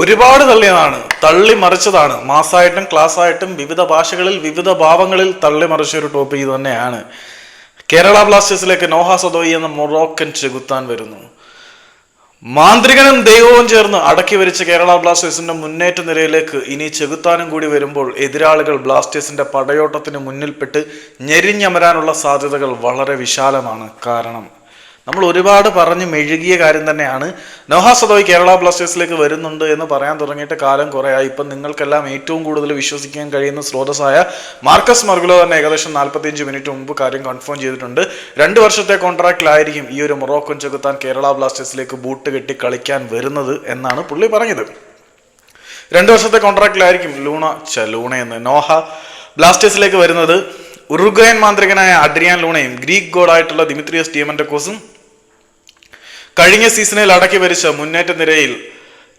ഒരുപാട് തള്ളിയതാണ്. തള്ളി മറിച്ചതാണ്. മാസമായിട്ടും ക്ലാസ് ആയിട്ടും വിവിധ ഭാഷകളിൽ വിവിധ ഭാവങ്ങളിൽ തള്ളി മറിച്ച ഒരു ടോപ്പിക് തന്നെയാണ്. കേരള ബ്ലാസ്റ്റേഴ്സിലേക്ക് നോഹ സദോയി എന്ന മൊറോക്കൻ ചെകുത്താൻ വരുന്നു. മാന്ത്രികനും ദൈവവും ചേർന്ന് അടക്കി വരിച്ച കേരള ബ്ലാസ്റ്റേഴ്സിന്റെ മുന്നേറ്റ നിരയിലേക്ക് ഇനി ചെകുത്താനും കൂടി വരുമ്പോൾ എതിരാളികൾ ബ്ലാസ്റ്റേഴ്സിന്റെ പടയോട്ടത്തിന് മുന്നിൽപ്പെട്ട് ഞെരിഞ്ഞമരാനുള്ള സാധ്യതകൾ വളരെ വിശാലമാണ്. കാരണം നമ്മൾ ഒരുപാട് പറഞ്ഞ് മെഴുകിയ കാര്യം തന്നെയാണ്. നോഹ സദോയ് കേരള ബ്ലാസ്റ്റേഴ്സിലേക്ക് വരുന്നുണ്ട് എന്ന് പറയാൻ തുടങ്ങിയിട്ട് കാലം കുറയായി. ഇപ്പം നിങ്ങൾക്കെല്ലാം ഏറ്റവും കൂടുതൽ വിശ്വസിക്കാൻ കഴിയുന്ന സ്രോതസ്സായ മാർക്കസ് മർഗുലോ തന്നെ ഏകദേശം നാൽപ്പത്തിയഞ്ച് മിനിറ്റ് മുമ്പ് കാര്യം കൺഫേം ചെയ്തിട്ടുണ്ട്. രണ്ട് വർഷത്തെ കോൺട്രാക്റ്റിലായിരിക്കും ഈ ഒരു മൊറോക്കൻ ചെകുത്താൻ കേരള ബ്ലാസ്റ്റേഴ്സിലേക്ക് ബൂട്ട് കെട്ടി കളിക്കാൻ വരുന്നത് എന്നാണ് പുള്ളി പറഞ്ഞത്. രണ്ട് വർഷത്തെ കോൺട്രാക്റ്റിലായിരിക്കും ലൂണ ച ലൂണ എന്ന് നോഹ ബ്ലാസ്റ്റേഴ്സിലേക്ക് വരുന്നത്. ഉറുഗ്വയൻ മാന്ത്രികനായ അഡ്രിയാൻ ലൂണയും ഗ്രീക്ക് ഗോഡായിട്ടുള്ള ദിമിത്രിയസ് ഡിയമൻഡക്കോസും കഴിഞ്ഞ സീസണിൽ അടക്കി വരിച്ച മുന്നേറ്റ നിരയിൽ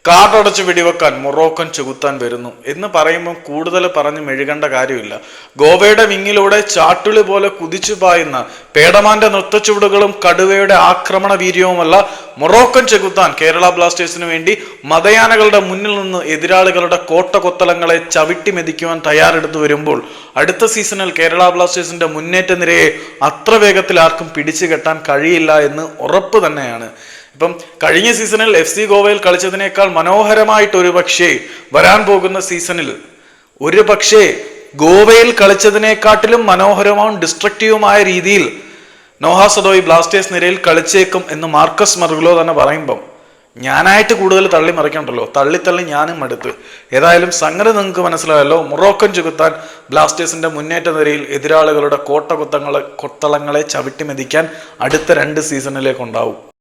കാർഡടച്ച് വെടിവെക്കാൻ മൊറോക്കൻ ചെകുത്താൻ വരുന്നു എന്ന് പറയുമ്പോൾ കൂടുതൽ പറഞ്ഞ് മെഴുകേണ്ട കാര്യമില്ല. ഗോവയുടെ വിങ്ങിലൂടെ ചാട്ടുളി പോലെ കുതിച്ചു പായുന്ന പേടമാന്റെ നൃത്തച്ചുവടുകളും കടുവയുടെ ആക്രമണ വീര്യവുമല്ല മൊറോക്കൻ ചെകുത്താൻ കേരള ബ്ലാസ്റ്റേഴ്സിന് വേണ്ടി മതയാനകളുടെ മുന്നിൽ നിന്ന് എതിരാളികളുടെ കോട്ട കൊത്തളങ്ങളെ ചവിട്ടി മെതിക്കുവാൻ തയ്യാറെടുത്തു വരുമ്പോൾ അടുത്ത സീസണിൽ കേരള ബ്ലാസ്റ്റേഴ്സിന്റെ മുന്നേറ്റ നിരയെ അത്ര വേഗത്തിൽ ആർക്കും പിടിച്ചു കെട്ടാൻ കഴിയില്ല എന്ന് ഉറപ്പ് തന്നെയാണ്. ഇപ്പം കഴിഞ്ഞ സീസണിൽ എഫ് സി ഗോവയിൽ കളിച്ചതിനേക്കാൾ മനോഹരമായിട്ട് ഒരു പക്ഷേ വരാൻ പോകുന്ന സീസണിൽ ഒരു പക്ഷേ ഗോവയിൽ കളിച്ചതിനെക്കാട്ടിലും മനോഹരവും ഡിസ്ട്രക്റ്റീവുമായ രീതിയിൽ നോഹ ബ്ലാസ്റ്റേഴ്സ് നിരയിൽ കളിച്ചേക്കും എന്ന് മാർക്കസ് മർഗുലോ തന്നെ പറയുമ്പം ഞാനായിട്ട് കൂടുതൽ തള്ളി മറിക്കണ്ടല്ലോ. തള്ളി തള്ളി ഞാനും അടുത്ത് ഏതായാലും സംഗതി നിങ്ങൾക്ക് മനസ്സിലായല്ലോ. മൊറോക്കൻ ചുകുത്താൻ ബ്ലാസ്റ്റേഴ്സിന്റെ മുന്നേറ്റ നിരയിൽ എതിരാളികളുടെ കോട്ട കുത്തങ്ങളെ കൊത്തളങ്ങളെ ചവിട്ടിമെതിക്കാൻ അടുത്ത രണ്ട് സീസണിലേക്ക് ഉണ്ടാവും.